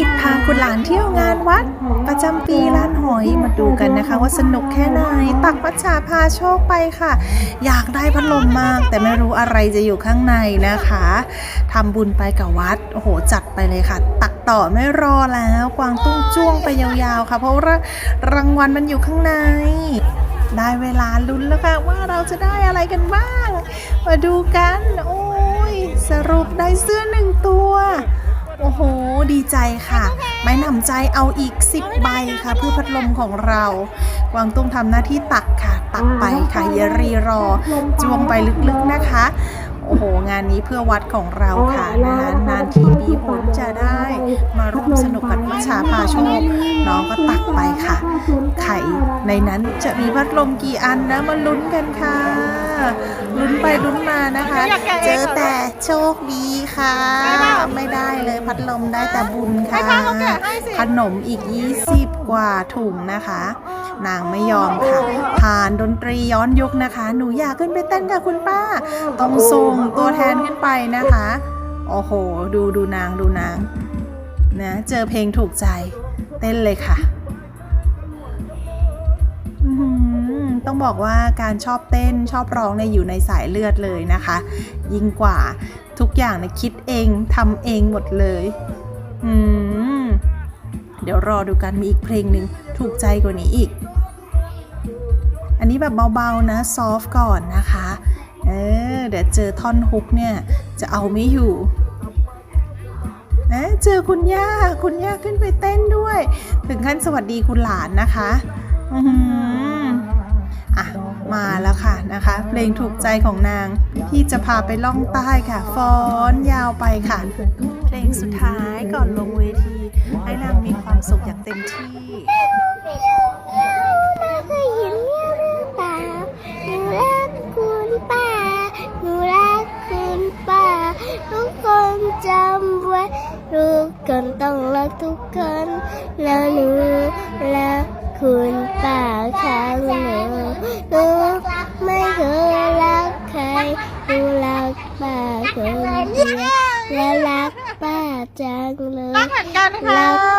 ผิดทางคุณหลานเที่ยวงานวัด ประจำปีร้านหอยมาดูกันนะคะ ว่าสนุกแค่ไหนตักมัจฉาพาโชคไปค่ะ อยากได้พัดลมมาก แต่ไม่รู้อะไรจะอยู่ข้างในนะคะทำบุญไปกับวัดโอ้โหจัดไปเลยค่ะ ตักต่อไม่รอแล้ว กวางตุ้งจ้วงไปยาวๆค่ะ เพราะว่ารางวัลมันอยู่ข้างใน ได้เวลาลุ้นแล้วค่ะว่าเราจะได้อะไรกันบ้าง มาดูกัน โอ้ยสรุปได้เสื้อหนึ่งตัว ดีใจค่ะ ไม่หนำใจเอาอีก 10 ใบค่ะ เพื่อพัดลมของเรากวางตุ้งทำหน้าที่ตักค่ะ ตักไปค่ะอย่ารีรอจวงไปลึกๆนะคะ โอ้โห งานนี้เพื่อวัดของเราค่ะนะคะนานทีปีหนจะได้มาร่วมสนุกกับวิชาพาโชค น้องก็ตักไปค่ะ ไข่ในนั้นจะมีพัดลมกี่อันนะมาลุ้นกันค่ะ ลุ้นไปลุ้นมานะคะ เจอแต่โชคดีค่ะ ไม่ได้เลยพัดลมได้แต่บุญค่ะ ขนมอีก 20 กว่าถุงนะคะ นางไม่ยอมค่ะ ผ่านดนตรีย้อนยุคนะคะ หนูอยากขึ้นไปเต้นกับคุณป้า ต้องส่งตัวแทนขึ้นไปนะคะ โอ้โห ดูดูนางดูนางนะ เจอเพลงถูกใจ เต้นเลยค่ะ ต้องบอกว่าการชอบเต้นชอบร้องเนี่ยอยู่ในสายเลือดเลยนะคะ ยิ่งกว่าทุกอย่างเนี่ยคิดเองทำเองหมดเลยอืมเดี๋ยวรอดูกันมีอีกเพลงหนึ่งถูกใจกว่านี้อีก อันนี้แบบเบาๆนะซอฟก่อนนะคะเออเดี๋ยวเจอท่อนฮุกเนี่ยจะเอาไม่อยู่นะเจอคุณย่าคุณย่าขึ้นไปเต้นด้วย ถึงขั้นสวัสดีคุณหลานนะคะ อือ เพลงถูกใจของนางพี่จะพาไปล่องใต้ค่ะฟ้อนยาวไปค่ะ เพลงสุดท้ายก่อนลงเวที ให้นางมีความสุขอย่างเต็มที่เคยเห็นเรื่องหรือเปล่าหนูรักคุณป้าหนูรักคุณป้าทุกคนจำไว้ทุกคนต้องรักทุกคนแล้วหนูรักคุณป้าค่ะหนูหนูไม่เคยรัก ดูรักป้าคนเดียวและรักป้าจังเลยเหมือนกันค่ะรัก